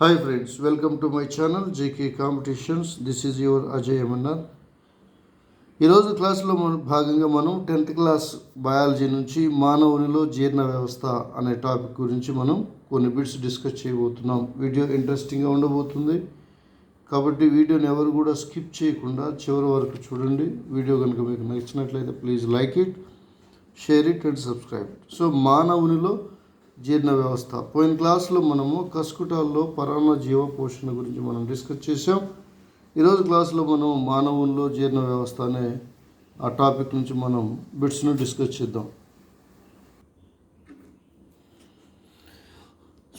Hi friends welcome to my channel JK competitions this is your Ajay MNR ఈరోజు క్లాస్లో మనం భాగంగా మనం టెన్త్ క్లాస్ బయాలజీ నుంచి మానవునిలో జీర్ణ వ్యవస్థ అనే టాపిక్ గురించి మనం కొన్ని బిట్స్ డిస్కస్ చేయబోతున్నాం. వీడియో ఇంట్రెస్టింగ్గా ఉండబోతుంది. కాబట్టి వీడియోని ఎవరు కూడా స్కిప్ చేయకుండా చివరి వరకు చూడండి. వీడియో కనుక మీకు నచ్చినట్లయితే please like it share it and subscribe so మానవునిలో జీర్ణ వ్యవస్థ. పోయిన క్లాస్లో మనము కస్కుటాల్లో పరాన్న జీవ పోషణ గురించి మనం డిస్కస్ చేసాం ఈరోజు క్లాస్లో మనం మానవుల్లో జీర్ణ వ్యవస్థ అనే ఆ టాపిక్ నుంచి మనం బిట్స్ను డిస్కస్ చేద్దాం.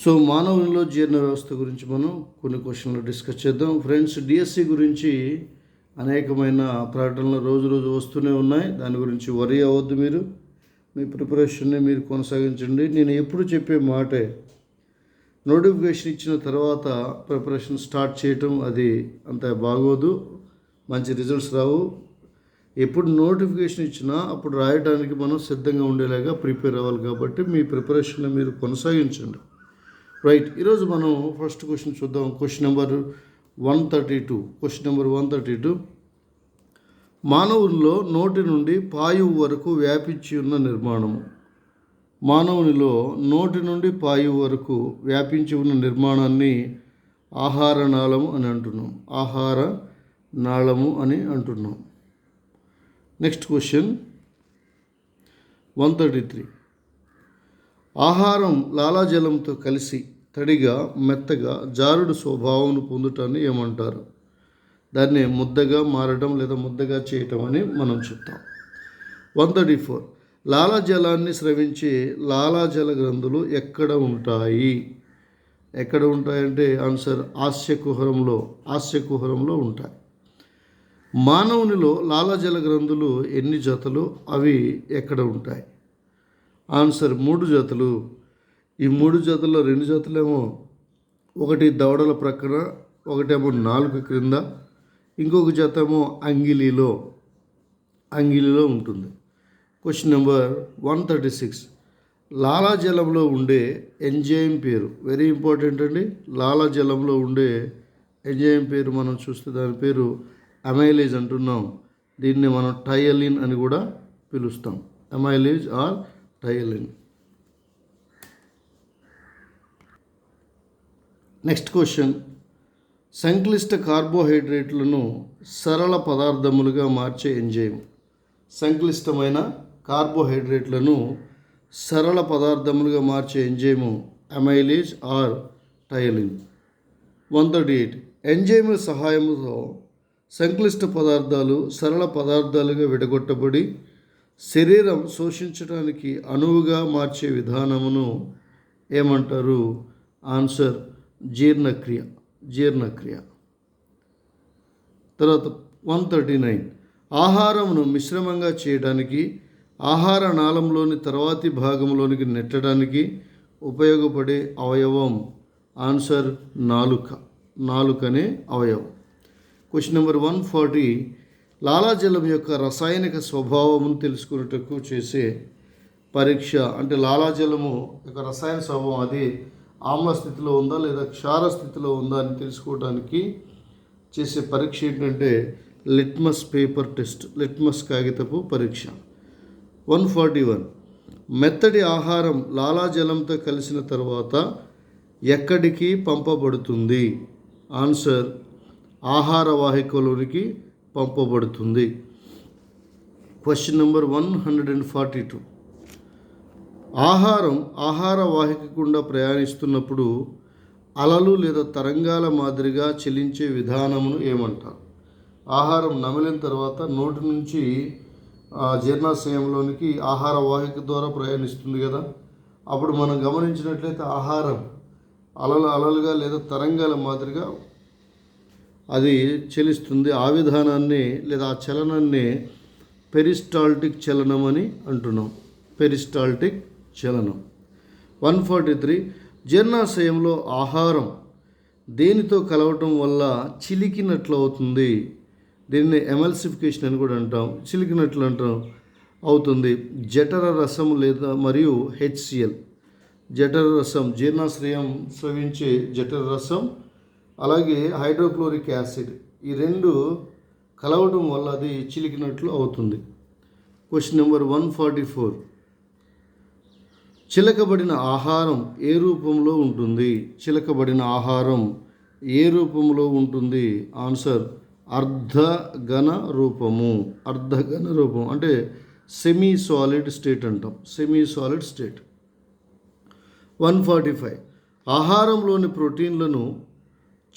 సో మానవునిలో జీర్ణ వ్యవస్థ గురించి మనం కొన్ని క్వశ్చన్లు డిస్కస్ చేద్దాం. ఫ్రెండ్స్ డిఎస్సి గురించి అనేకమైన ప్రకటనలు రోజు రోజు వస్తూనే ఉన్నాయి. దాని గురించి వరి అవ్వద్దు మీరు. మీ ప్రిపరేషన్ని మీరు కొనసాగించండి. నేను ఎప్పుడు చెప్పే మాటే నోటిఫికేషన్ ఇచ్చిన తర్వాత ప్రిపరేషన్ స్టార్ట్ చేయటం అది అంత బాగోదు మంచి రిజల్ట్స్ రావు. ఎప్పుడు నోటిఫికేషన్ ఇచ్చినా అప్పుడు రాయడానికి మనం సిద్ధంగా ఉండేలాగా ప్రిపేర్ అవ్వాలి కాబట్టి మీ ప్రిపరేషన్ మీరు కొనసాగించండి. రైట్ ఈరోజు మనం ఫస్ట్ క్వశ్చన్ చూద్దాం. Question number one thirty two. Question number one thirty two. మానవుల్లో నోటి నుండి పాయువు వరకు వ్యాపించి ఉన్న నిర్మాణము. మానవునిలో నోటి నుండి పాయువు వరకు వ్యాపించి ఉన్న నిర్మాణాన్ని ఆహార నాళము అని అంటున్నాం. ఆహార నాళము అని అంటున్నాం. Next question. One thirty three. ఆహారం లాలాజలంతో కలిసి తడిగా మెత్తగా జారుడు స్వభావం పొందుటాన్ని ఏమంటారు? దాన్ని ముద్దగా మారడం లేదా ముద్దగా చేయటం అని మనం చెప్తాం. One thirty four. లాలాజలాన్ని స్రవించే లాలాజల గ్రంథులు ఎక్కడ ఉంటాయి? ఎక్కడ ఉంటాయంటే ఆన్సర్ ఆస్యకుహరంలో ఆస్యకుహరంలో ఉంటాయి. మానవునిలో లాలాజల గ్రంథులు ఎన్ని జతలు? అవి ఎక్కడ ఉంటాయి? ఆన్సర్ మూడు జతలు. ఈ మూడు జతల్లో రెండు జతలేమో ఒకటి దవడల ప్రక్కన ఒకటేమో నాలుగు క్రింద ఇంకొక జతము అంగిలిలో అంగిలిలో ఉంటుంది. Question number one thirty six లాలాజలంలో ఉండే ఎంజైమ్ పేరు. వెరీ ఇంపార్టెంట్ అండి. లాలాజలంలో ఉండే ఎంజైమ్ పేరు మనం చూస్తే దాని పేరు అమైలేజ్ అంటున్నాం. దీన్ని మనం టయలిన్ అని కూడా పిలుస్తాం. Amylase or ptyalin next question సంక్లిష్ట కార్బోహైడ్రేట్లను సరళ పదార్థములుగా మార్చే ఎంజైమ్. సంక్లిష్టమైన కార్బోహైడ్రేట్లను సరళ పదార్థములుగా మార్చే enzyme amylase or ptyalin. One thirty eight ఎంజైముల సహాయంతో సంక్లిష్ట పదార్థాలు సరళ పదార్థాలుగా విడగొట్టబడి శరీరం శోషించడానికి అనువుగా మార్చే విధానమును ఏమంటారు? ఆన్సర్ జీర్ణక్రియ. జీర్ణక్రియ. తర్వాత వన్ థర్టీ నైన్. ఆహారమును మిశ్రమంగా చేయడానికి ఆహార నాళంలోని తర్వాతి భాగంలోనికి నెట్టడానికి ఉపయోగపడే అవయవం. ఆన్సర్ నాలుక. నాలుకనే అవయవం. Question number one forty. లాలాజలం యొక్క రసాయనిక స్వభావమును తెలుసుకున్నటకు చేసే పరీక్ష. అంటే లాలాజలము యొక్క రసాయన స్వభావం అది ఆమ్ల స్థితిలో ఉందా లేదా క్షార స్థితిలో ఉందా అని తెలుసుకోవడానికి చేసే పరీక్ష ఏంటంటే లిట్మస్ పేపర్ టెస్ట్ లిట్మస్ కాగితపు పరీక్ష. One forty one. మెత్తడి ఆహారం లాలాజలంతో కలిసిన తర్వాత ఎక్కడికి పంపబడుతుంది? ఆన్సర్ ఆహార వాహికలోనికి పంపబడుతుంది. Question number one hundred and forty two. ఆహారం ఆహార వాహిక గుండా ప్రయాణిస్తున్నప్పుడు అలలు లేదా తరంగాల మాదిరిగా చెలించే విధానమును ఏమంటారు? ఆహారం నమిలిన తర్వాత నోటి నుంచి జీర్ణాశయంలోనికి ఆహార వాహిక ద్వారా ప్రయాణిస్తుంది కదా. అప్పుడు మనం గమనించినట్లయితే ఆహారం అలలు అలలుగా లేదా తరంగాల మాదిరిగా అది చెలిస్తుంది. ఆ విధానాన్ని లేదా ఆ చలనాన్ని పెరిస్టాల్టిక్ చలనం అని అంటున్నాం. పెరిస్టాల్టిక్ చలనం. వన్ ఫార్టీ త్రీ జీర్ణాశయంలో ఆహారం దేనితో కలవటం వల్ల చిలికినట్లు అవుతుంది దీన్ని ఎమల్సిఫికేషన్ అని కూడా అంటాం. చిలికినట్లు అంటాం అవుతుంది. జఠర రసం లేదా మరియు హెచ్సిఎల్ జఠర రసం జీర్ణాశ్రయం స్రవించే జఠర రసం అలాగే హైడ్రోక్లోరిక్ యాసిడ్. ఈ రెండు కలవడం వల్ల అది చిలికినట్లు అవుతుంది. Question number one forty four. చిలకబడిన ఆహారం ఏ రూపంలో ఉంటుంది? చిలకబడిన ఆహారం ఏ రూపంలో ఉంటుంది? ఆన్సర్ అర్ధఘన రూపము. అర్ధఘన రూపం అంటే సెమీ సాలిడ్ స్టేట్ అంటాం. Semi solid state one forty five ఆహారంలోని ప్రోటీన్లను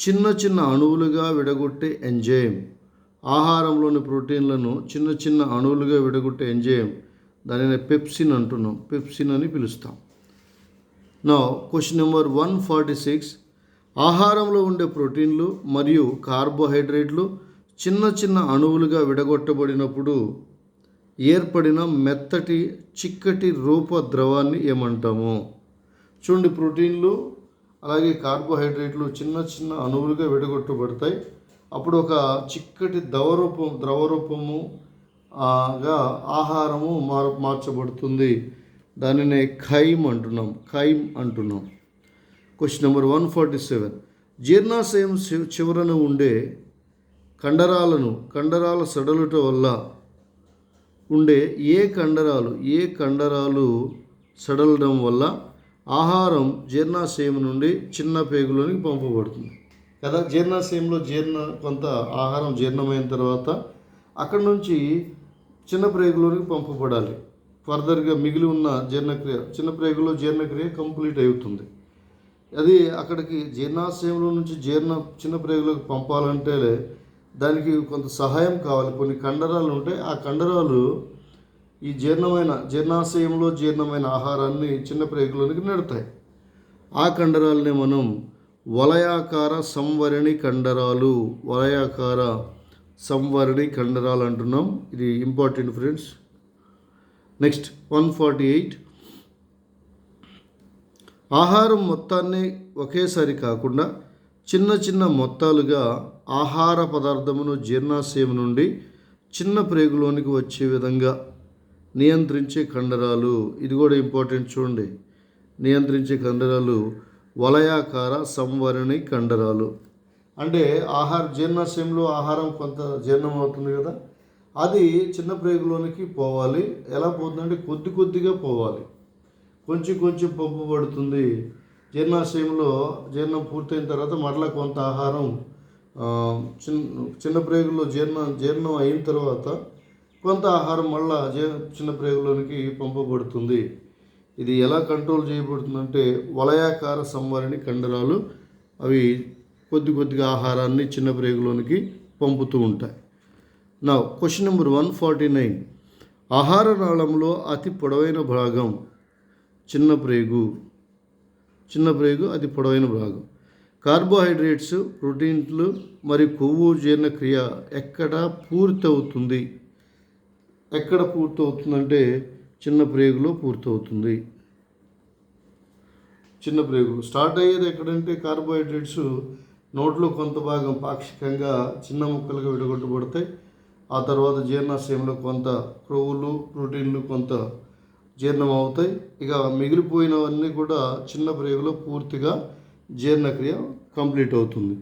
చిన్న చిన్న అణువులుగా విడగొట్టే ఎంజైమ్. ఆహారంలోని ప్రోటీన్లను చిన్న చిన్న అణువులుగా విడగొట్టే ఎంజైమ్. దానిని పెప్సిన్ అంటున్నాం. పెప్సిన్ అని పిలుస్తాం. నా question number one forty six ఆహారంలో ఉండే ప్రోటీన్లు మరియు కార్బోహైడ్రేట్లు చిన్న చిన్న అణువులుగా విడగొట్టబడినప్పుడు ఏర్పడిన మెత్తటి చిక్కటి రూప ద్రవాన్ని ఏమంటాము? చూడండి ప్రోటీన్లు అలాగే కార్బోహైడ్రేట్లు చిన్న చిన్న అణువులుగా విడగొట్టబడతాయి. అప్పుడు ఒక చిక్కటి ద్రవరూపం ద్రవరూపము గా ఆహారము మార్ మార్చబడుతుంది. దానినే ఖైమ్ అంటున్నాం. ఖైమ్ అంటున్నాం. Question number one forty seven జీర్ణాశయం చివరన ఉండే కండరాలను కండరాల సడలుట వల్ల ఉండే ఏ కండరాలు ఏ కండరాలు సడలడం వల్ల ఆహారం జీర్ణాశయం నుండి చిన్న పేగులోనికి పంపబడుతుంది. కదా జీర్ణాశయంలో జీర్ణ కొంత ఆహారం జీర్ణమైన తర్వాత అక్కడ నుంచి చిన్న ప్రేగులోనికి పంపబడాలి. ఫర్దర్గా మిగిలి ఉన్న జీర్ణక్రియ చిన్న ప్రేగులో జీర్ణక్రియ కంప్లీట్ అవుతుంది. అది అక్కడికి జీర్ణాశయంలో నుంచి జీర్ణ చిన్న ప్రేగులకు పంపాలంటే దానికి కొంత సహాయం కావాలి. కొన్ని కండరాలు ఉంటాయి ఆ కండరాలు ఈ జీర్ణమైన జీర్ణాశయంలో జీర్ణమైన ఆహారాన్ని చిన్న ప్రేగులోనికి నెడతాయి. ఆ కండరాలని మనం వలయాకార సంవరణి కండరాలు వలయాకార సంవరణి కండరాలు అంటున్నాం ఇది important friends next one forty eight ఆహారం మొత్తాన్ని ఒకేసారి కాకుండా చిన్న చిన్న మొత్తాలుగా ఆహార పదార్థమును జీర్ణాశయం నుండి చిన్న ప్రేగులోనికి వచ్చే విధంగా నియంత్రించే కండరాలు. ఇది కూడా ఇంపార్టెంట్ చూడండి. నియంత్రించే కండరాలు వలయాకార సంవరణి కండరాలు. అంటే ఆహార జీర్ణాశయంలో ఆహారం కొంత జీర్ణం అవుతుంది కదా. అది చిన్న ప్రేగులోనికి పోవాలి. ఎలా పోతుందంటే కొద్ది కొద్దిగా పోవాలి. కొంచెం కొంచెం పంపబడుతుంది జీర్ణాశయంలో జీర్ణం పూర్తయిన తర్వాత మరలా కొంత ఆహారం చిన్న చిన్న ప్రేగుల్లో జీర్ణం జీర్ణం అయిన తర్వాత కొంత ఆహారం మళ్ళా జీర్ణ చిన్న ప్రేగులోనికి పంపబడుతుంది. ఇది ఎలా కంట్రోల్ చేయబడుతుందంటే వలయాకార సంవరణి కండరాలు అవి కొద్ది కొద్దిగా ఆహారాన్ని చిన్న ప్రేగులోనికి పంపుతూ ఉంటాయి. నా question number one forty nine ఆహార నాళంలో అతి పొడవైన భాగం చిన్న ప్రేగు చిన్న ప్రేగు అతి పొడవైన భాగం. కార్బోహైడ్రేట్స్ ప్రోటీన్లు మరియు కొవ్వు జీర్ణక్రియ ఎక్కడ పూర్తవుతుంది? ఎక్కడ పూర్తవుతుందంటే చిన్న ప్రేగులో పూర్తవుతుంది. చిన్న ప్రేగులు స్టార్ట్ అయ్యేది ఎక్కడంటే కార్బోహైడ్రేట్స్ నోట్లో కొంత భాగం పాక్షికంగా చిన్న ముక్కలుగా విడగొట్టబడతాయి. ఆ తర్వాత జీర్ణాశయంలో కొంత క్రొవ్వులు ప్రోటీన్లు కొంత జీర్ణం అవుతాయి ఇక మిగిలిపోయినవన్నీ కూడా చిన్న ప్రేగులో పూర్తిగా జీర్ణక్రియ కంప్లీట్ అవుతుంది.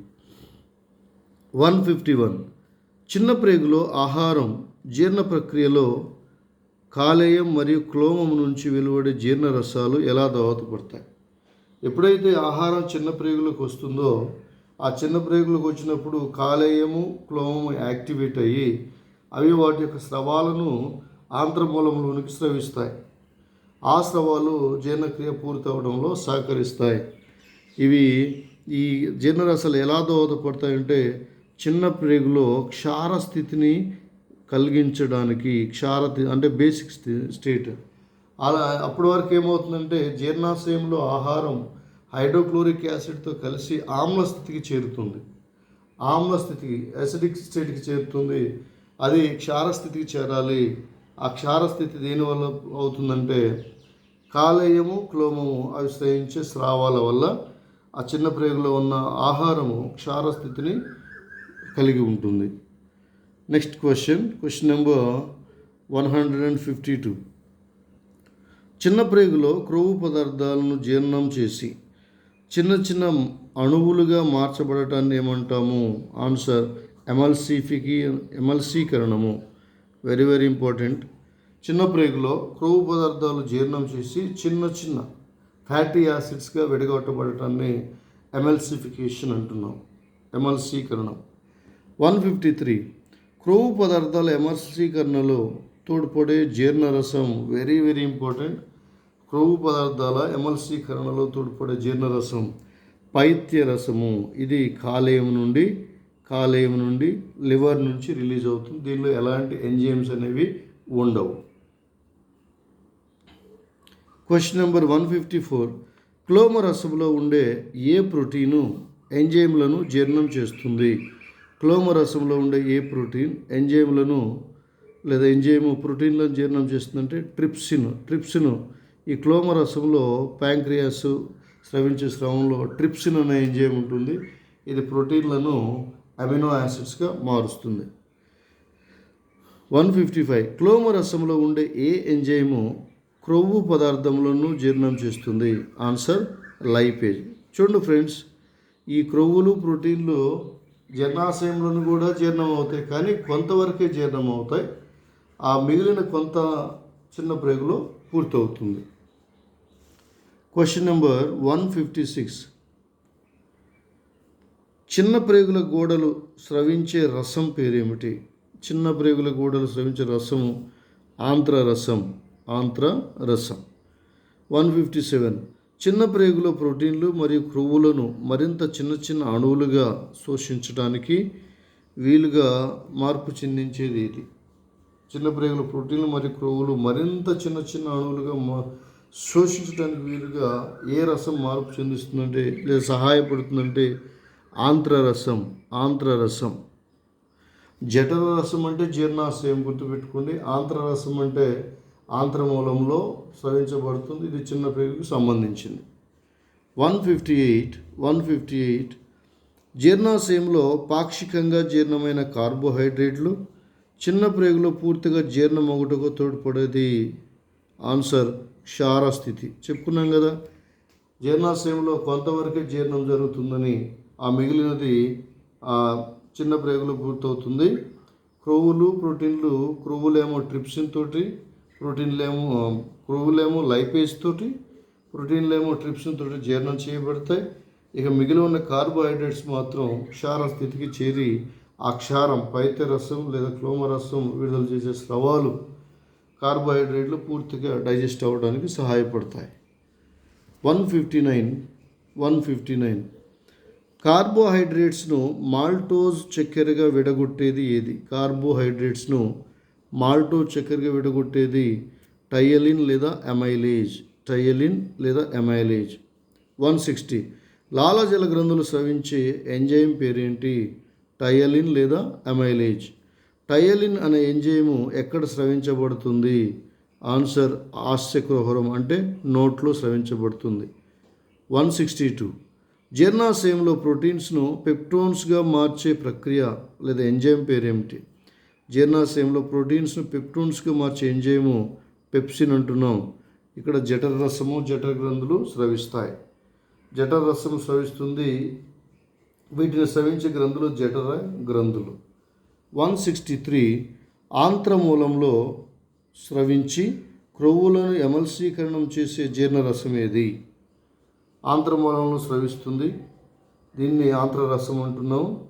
One fifty one. చిన్న ప్రేగులో ఆహారం జీర్ణ ప్రక్రియలో కాలేయం మరియు క్లోమం నుంచి వెలువడే జీర్ణ రసాలు ఎలా దోహదపడతాయి? ఎప్పుడైతే ఆహారం చిన్న ప్రేగులకు వస్తుందో ఆ చిన్న ప్రేగులకు వచ్చినప్పుడు కాలేయము క్లోమము యాక్టివేట్ అయ్యి అవి వాటి యొక్క స్రవాలను ఆంధ్రమూలంలోనికి స్రవిస్తాయి. ఆ స్రవాలు జీర్ణక్రియ పూర్తవడంలో సహకరిస్తాయి. ఇవి ఈ జీర్ణరసాలు ఎలా దోహదపడతాయంటే చిన్న ప్రేగులో క్షార స్థితిని కలిగించడానికి క్షార అంటే బేసిక్ స్టేట్. అలా అప్పటి వరకు ఏమవుతుందంటే జీర్ణాశయంలో ఆహారం హైడ్రోక్లోరిక్ యాసిడ్తో కలిసి ఆమ్ల స్థితికి చేరుతుంది. ఆమ్ల స్థితికి యాసిడిక్ స్టేట్కి చేరుతుంది. అది క్షారస్థితికి చేరాలి. ఆ క్షారస్థితి దేనివల్ల అవుతుందంటే కాలేయము క్లోమము అవిశ్రయించే స్రావాల వల్ల ఆ చిన్న ప్రేగులో ఉన్న ఆహారము క్షారస్థితిని కలిగి ఉంటుంది. Next question question number one hundred and fifty two. చిన్న ప్రేగులో క్రొవ్వు పదార్థాలను జీర్ణం చేసి చిన్న చిన్న అణువులుగా మార్చబడటాన్ని ఏమంటాము? ఆన్సర్ ఎమల్సిఫికి ఎమల్సీకరణము. వెరీ వెరీ ఇంపార్టెంట్ చిన్న ప్రేగులో క్రొవ్వు పదార్థాలు జీర్ణం చేసి చిన్న చిన్న ఫ్యాటీ యాసిడ్స్గా విడగొట్టబడటాన్ని ఎమల్సిఫికేషన్ అంటున్నాం. ఎమల్సీకరణం. వన్ ఫిఫ్టీ త్రీ క్రొవ్వు పదార్థాల ఎమల్సీకరణలో తోడ్పడే జీర్ణరసం. వెరీ వెరీ ఇంపార్టెంట్ క్రొవ్వు పదార్థాల ఎమల్సీకరణలో తోడ్పడే జీర్ణరసం పైత్య రసము ఇది కాలేయం నుండి కాలేయం నుండి లివర్ నుంచి రిలీజ్ అవుతుంది. దీనిలో ఎలాంటి ఎంజైమ్స్ అనేవి ఉండవు. Question number one fifty four. క్లోమ రసంలో ఉండే ఏ ప్రోటీను ఎంజైమ్లను జీర్ణం చేస్తుంది? క్లోమ రసంలో ఉండే ఏ ప్రోటీన్ ఎంజైమ్లను లేదా ఎంజైమ్ ప్రోటీన్లను జీర్ణం చేస్తుందంటే ట్రిప్సిన్ ట్రిప్సిన్. ఈ క్లోమ రసంలో ప్యాంక్రియాస్ స్రవించే స్రవంలో ట్రిప్సిన్ అనే ఎంజైమ్ ఉంటుంది. ఇది ప్రోటీన్లను అమినో యాసిడ్స్గా మారుస్తుంది. వన్ ఫిఫ్టీ ఫైవ్ క్లోమ రసంలో ఉండే ఏ ఎంజైము క్రొవ్వు పదార్థములను జీర్ణం చేస్తుంది? Answer lipase. చూడండి ఫ్రెండ్స్ ఈ క్రొవ్వులు ప్రోటీన్లు జీర్ణాశయంలోను కూడా జీర్ణం అవుతాయి కానీ కొంతవరకే జీర్ణం అవుతాయి ఆ మిగిలిన కొంత చిన్న ప్రేగులో పూర్తవుతుంది. Question number one fifty six చిన్న ప్రేగుల గోడలు స్రవించే రసం పేరేమిటి? చిన్న ప్రేగుల గోడలు స్రవించే రసము ఆంత్ర రసం ఆంత్ర రసం. వన్ ఫిఫ్టీ సెవెన్ చిన్న ప్రేగుల ప్రోటీన్లు మరియు క్రొవ్వులను మరింత చిన్న చిన్న అణువులుగా శోషించడానికి వీలుగా మార్పు చెందించేది ఇది చిన్న ప్రేగుల ప్రోటీన్లు మరియు క్రొవ్వులు మరింత చిన్న చిన్న అణువులుగా మా శోషించడానికి వీలుగా ఏ రసం మార్పు చెందిస్తుందంటే లేదా సహాయపడుతుందంటే ఆంధ్రరసం ఆంత్రరసం జఠర రసం అంటే జీర్ణాశయం గుర్తుపెట్టుకోండి ఆంధ్రరసం అంటే ఆంత్రమూలంలో స్రవించబడుతుంది. ఇది చిన్న ప్రేగుకు సంబంధించింది. One fifty eight one fifty eight. జీర్ణాశయంలో పాక్షికంగా జీర్ణమైన కార్బోహైడ్రేట్లు చిన్న ప్రేగులో పూర్తిగా జీర్ణమగుటకు తోడ్పడేది. ఆన్సర్ క్షార స్థితి చెప్పుకున్నాం కదా జీర్ణాశయంలో కొంతవరకే జీర్ణం జరుగుతుందని ఆ మిగిలినది ఆ చిన్న ప్రేగులు పూర్తవుతుంది క్రొవ్వులు ప్రోటీన్లు క్రొవ్వులేమో ట్రిప్సిన్ తోటి ప్రోటీన్లేమో క్రొవ్వులేమో లైపేజ్ తోటి ప్రోటీన్లేమో ట్రిప్సిన్ తోటి జీర్ణం చేయబడతాయి. ఇక మిగిలి ఉన్న కార్బోహైడ్రేట్స్ మాత్రం క్షార స్థితికి చేరి ఆ క్షారం పైత్య రసం లేదా క్లోమ రసం విడుదల చేసే స్రవాలు కార్బోహైడ్రేట్లు పూర్తిగా డైజెస్ట్ అవ్వడానికి సహాయపడతాయి. One fifty nine one fifty nine. కార్బోహైడ్రేట్స్ను maltose చక్కెరగా విడగొట్టేది ఏది? కార్బోహైడ్రేట్స్ను మాల్టోజ్ చక్కెరగా విడగొట్టేది టయలిన్ లేదా ఎమైలేజ్ టయలిన్ లేదా ఎమైలేజ్ వన్ సిక్స్టీ. లాలాజల గ్రంథులు స్రవించే ఎంజైమ్ పేరేంటి? టయలిన్ లేదా ఎమైలేజ్ టయలిన్ అనే ఎంజైము ఎక్కడ స్రవించబడుతుంది? ఆన్సర్ ఆస్యక్రోహరం అంటే నోట్లో స్రవించబడుతుంది. One sixty two. జీర్ణాశయంలో ప్రోటీన్స్ను పెప్టోన్స్గా మార్చే ప్రక్రియ లేదా ఎంజైమ్ పేరేమిటి? జీర్ణాశయంలో ప్రోటీన్స్ను పెప్టోన్స్గా మార్చే ఎంజైము పెప్సిన్ అంటున్నాం. ఇక్కడ జఠర రసము జఠర గ్రంథులు స్రవిస్తాయి. జఠర రసం స్రవిస్తుంది. వీటిని స్రవించే గ్రంథులు జఠర గ్రంథులు. వన్ సిక్స్టీ త్రీ ఆంత్రమూలంలో స్రవించి క్రొవ్వులను ఎమల్సీకరణం చేసే జీర్ణరసం ఏది ఆంత్రమూలంలో స్రవిస్తుంది. దీన్ని ఆంత్రరసం అంటున్నాం.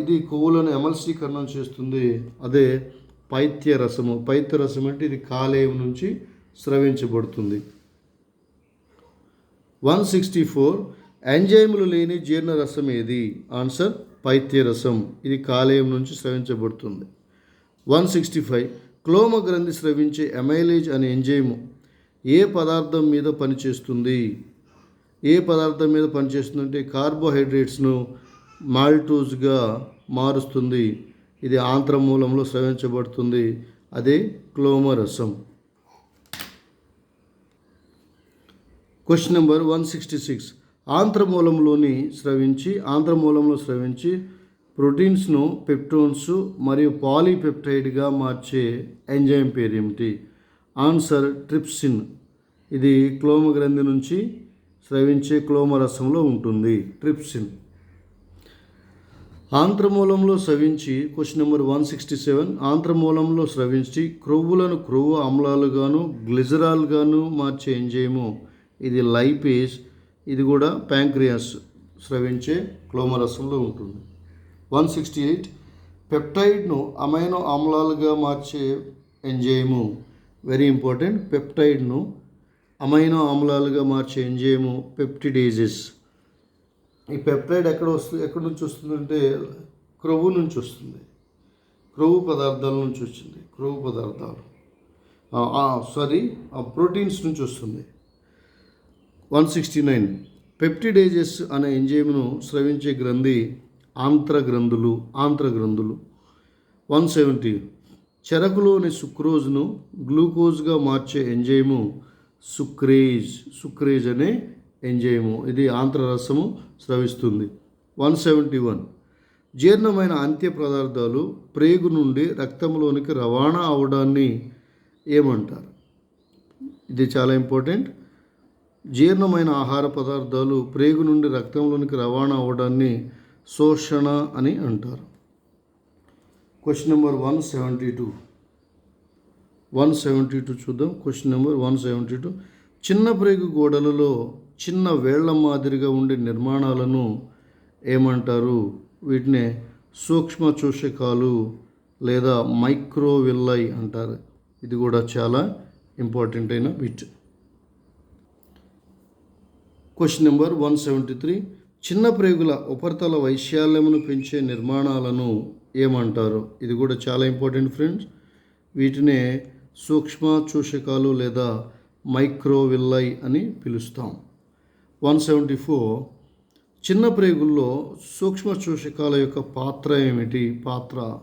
ఇది కొవ్వులను ఎమల్సీకరణం చేస్తుంది. అదే పైత్య రసము పైత్య రసం అంటే ఇది కాలేయం నుంచి స్రవించబడుతుంది. వన్ సిక్స్టీ ఫోర్ ఎంజైములు లేని జీర్ణరసం ఏది ఆన్సర్ పైత్య రసం ఇది కాలేయం నుంచి స్రవించబడుతుంది. One sixty five. క్లోమ గ్రంథి స్రవించే ఎమైలేజ్ అనే ఎంజైము ఏ పదార్థం మీద పనిచేస్తుంది? ఏ పదార్థం మీద పనిచేస్తుందంటే కార్బోహైడ్రేట్స్ను మాల్టోజ్గా మారుస్తుంది. ఇది ఆంత్రమూలంలో స్రవించబడుతుంది. అదే క్లోమరసం question number one sixty six. ఆంధ్రమూలంలోని స్రవించి ఆంధ్రమూలంలో స్రవించి ప్రోటీన్స్ను పెప్టోన్స్ మరియు పాలీపెప్టైడ్గా మార్చే ఎంజైమ్ పేరు ఏమిటి ఆన్సర్ ట్రిప్సిన్. ఇది క్లోమ గ్రంథి నుంచి స్రవించే క్లోమ రసంలో ఉంటుంది. ట్రిప్సిన్. ఆంత్రమూలంలో స్రవించి question number one sixty seven. ఆంత్రమూలంలో స్రవించి క్రొవ్వులను క్రొవ్వు ఆమ్లాలుగాను గ్లిజరాల్గాను మార్చే ఎంజైము. ఇది లైపేస్ ఇది కూడా ప్యాంక్రియాస్ స్రవించే క్లోమరసంలో ఉంటుంది. వన్ సిక్స్టీ ఎయిట్ పెప్టైడ్ను అమైనో ఆమ్లాలుగా మార్చే ఎంజైము వెరీ ఇంపార్టెంట్ పెప్టైడ్ను అమైనో ఆమ్లాలుగా మార్చే ఎంజైము పెప్టిడేజెస్ ఈ పెప్టైడ్ ఎక్కడ వస్తుంది ఎక్కడి నుంచి వస్తుందంటే క్రొవ్వు నుంచి వస్తుంది. క్రొవ్వు పదార్థాల నుంచి వచ్చింది క్రొవ్వు పదార్థాలు. సారీ ప్రోటీన్స్ నుంచి వస్తుంది. One sixty nine. పెప్టిడేజెస్ అనే ఎంజైమ్ను స్రవించే గ్రంథి ఆంత్ర గ్రంథులు ఆంత్ర గ్రంథులు. One seventy. చెరకులోని సుక్రోజ్ను గ్లూకోజ్గా మార్చే ఎంజైము సుక్రేజ్. సుక్రేజ్ అనే ఎంజైము. ఇది ఆంత్రరసము స్రవిస్తుంది. One seventy one. జీర్ణమైన అంత్య పదార్థాలు ప్రేగు నుండి రక్తంలోనికి రవాణా అవడాన్ని ఏమంటారు? ఇది చాలా ఇంపార్టెంట్. జీర్ణమైన ఆహార పదార్థాలు ప్రేగు నుండి రక్తంలోనికి రవాణా అవ్వడాన్ని శోషణ అని అంటారు. Question number one seventy two. One seventy two చూద్దాం. Question number one seventy two. చిన్న ప్రేగు గోడలలో చిన్న వేళ్ళ మాదిరిగా ఉండే నిర్మాణాలను ఏమంటారు? వీటిని సూక్ష్మ చూషకాలు లేదా మైక్రోవిల్లై అంటారు. ఇది కూడా చాలా ఇంపార్టెంట్ అయిన bit question number one seventy three చిన్న ప్రేగుల ఉపరితల వైశాల్యమును పెంచే నిర్మాణాలను ఏమంటారు? ఇది కూడా చాలా ఇంపార్టెంట్ ఫ్రెండ్స్ వీటినే సూక్ష్మ చూషకాలు లేదా మైక్రోవిల్లై అని పిలుస్తాం. వన్ సెవెంటీ ఫోర్ చిన్న ప్రేగుల్లో సూక్ష్మ చూషకాల యొక్క పాత్ర ఏమిటి? పాత్ర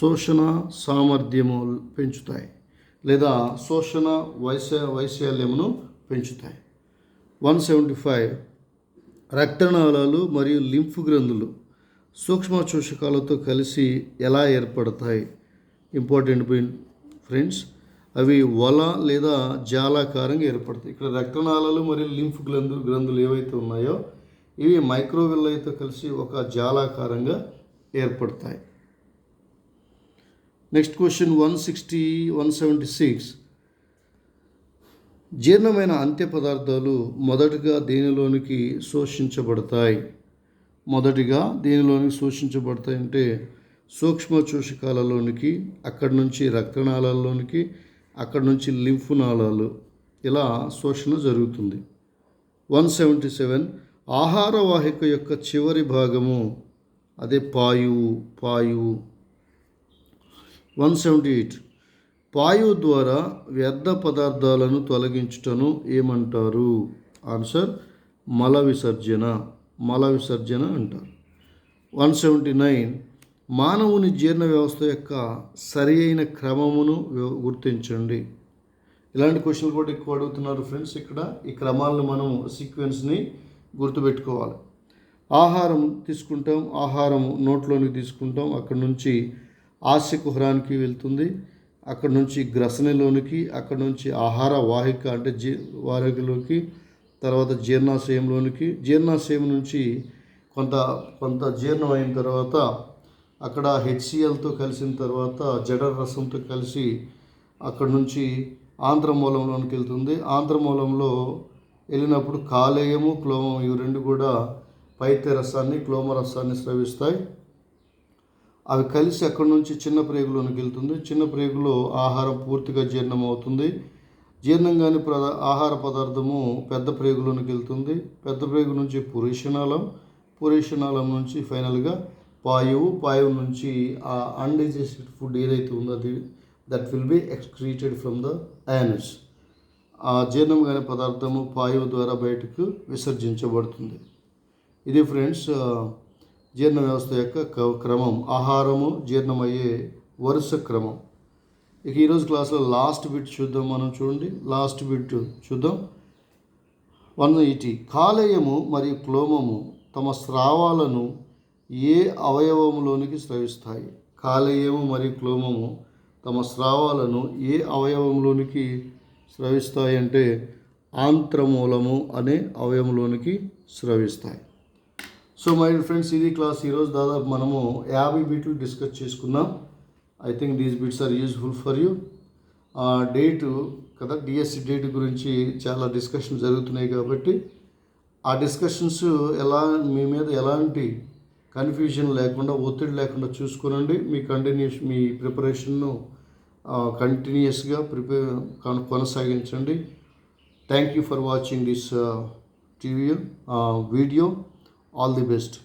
శోషణ సామర్థ్యము పెంచుతాయి లేదా శోషణ వైశ వైశాల్యమును పెంచుతాయి. వన్ సెవెంటీ ఫైవ్ రక్తనాళాలు మరియు లింఫ్ గ్రంథులు సూక్ష్మ చూషకాలతో కలిసి ఎలా ఏర్పడతాయి? ఇంపార్టెంట్ ఫ్రెండ్స్ అవి వల లేదా జాలాకారంగా ఏర్పడతాయి. ఇక్కడ రక్తనాళాలు మరియు లింఫ్ గ్రంథు గ్రంథులు ఏవైతే ఉన్నాయో ఇవి మైక్రోవిల్లైతో కలిసి ఒక జాలాకారంగా ఏర్పడతాయి. Next question one sixty one seventy six జీర్ణమైన అంత్య పదార్థాలు మొదటగా దేనిలోనికి శోషించబడతాయి? మొదటిగా దేనిలోనికి శోషించబడతాయంటే సూక్ష్మ చూషకాలలోనికి అక్కడి నుంచి రక్తనాళాల్లోనికి అక్కడి నుంచి లింఫ్ నాళాలు. ఇలా శోషణ జరుగుతుంది. వన్ సెవెంటీ సెవెన్ ఆహార వాహిక యొక్క చివరి భాగము అదే పాయువు పాయువు. వన్ సెవెంటీ ఎయిట్ వాయువు ద్వారా వ్యర్థ పదార్థాలను తొలగించుటను ఏమంటారు? ఆన్సర్ మల విసర్జన. మల విసర్జన అంటారు. One seventy nine. మానవుని జీర్ణ వ్యవస్థ యొక్క సరి అయిన క్రమమును గుర్తించండి. ఇలాంటి క్వశ్చన్లు కూడా ఎక్కువ అడుగుతున్నారు ఫ్రెండ్స్ ఇక్కడ. ఈ క్రమాలను మనం సీక్వెన్స్ని గుర్తుపెట్టుకోవాలి. ఆహారం తీసుకుంటాం. ఆహారం నోట్లోనికి తీసుకుంటాం. అక్కడ నుంచి ఆస్య కుహరానికి వెళ్తుంది. అక్కడ నుంచి గ్రసనలోనికి అక్కడ నుంచి ఆహార వాహిక అంటే జీ వాహికలోకి తర్వాత జీర్ణాశయంలోనికి జీర్ణాశయం నుంచి కొంత కొంత జీర్ణం అయిన తర్వాత అక్కడ హెచ్సిఎల్తో కలిసిన తర్వాత జఠర రసంతో కలిసి అక్కడ నుంచి ఆంధ్రమూలంలోనికి వెళ్తుంది. ఆంధ్రమూలంలో వెళ్ళినప్పుడు కాలేయము క్లోమం ఇవి రెండు కూడా పైత్య రసాన్ని క్లోమ రసాన్ని స్రవిస్తాయి. అవి కలిసి అక్కడి నుంచి చిన్న ప్రేగులోనికి వెళ్తుంది. చిన్న ప్రేగులో ఆహారం పూర్తిగా జీర్ణం అవుతుంది జీర్ణం కాని ప్రద ఆహార పదార్థము పెద్ద ప్రేగులోనికి వెళ్తుంది. పెద్ద ప్రేగు నుంచి పురీషనాళం పురీషనాళం నుంచి ఫైనల్గా పాయువు పాయువు నుంచి ఆ అన్డైజెస్టెడ్ ఫుడ్ ఏదైతే ఉందో అది that will be excreted from the anus ఆ జీర్ణం కాని పదార్థము పాయువు ద్వారా బయటకు విసర్జించబడుతుంది. ఇది ఫ్రెండ్స్ జీర్ణ వ్యవస్థ యొక్క క్రమం ఆహారము జీర్ణమయ్యే వరుస క్రమం. ఇక ఈరోజు క్లాస్లో లాస్ట్ బిట్ చూద్దాం మనం చూడండి. లాస్ట్ బిట్ చూద్దాం. One eighty. కాలేయము మరియు క్లోమము తమ స్రావాలను ఏ అవయవములోనికి స్రవిస్తాయి? కాలేయము మరియు క్లోమము తమ స్రావాలను ఏ అవయవంలోనికి స్రవిస్తాయి అంటే ఆంత్రమూలము అనే అవయవంలోనికి స్రవిస్తాయి. సో మై ఫ్రెండ్స్ ఇది క్లాస్ ఈరోజు దాదాపు మనము యాభై బిట్లు డిస్కస్ చేసుకున్నాం. I think these bits are useful for you. Date కదా డిఎస్సి డేట్ గురించి చాలా డిస్కషన్ జరుగుతున్నాయి కాబట్టి ఆ డిస్కషన్స్ ఎలా మీ మీద ఎలాంటి కన్ఫ్యూజన్ లేకుండా ఒత్తిడి లేకుండా చూసుకోనండి. మీ కంటిన్యూస్ మీ ప్రిపరేషన్ను కంటిన్యూస్గా ప్రిపేర్ కొనసాగించండి. Thank you for watching this TV video All the best.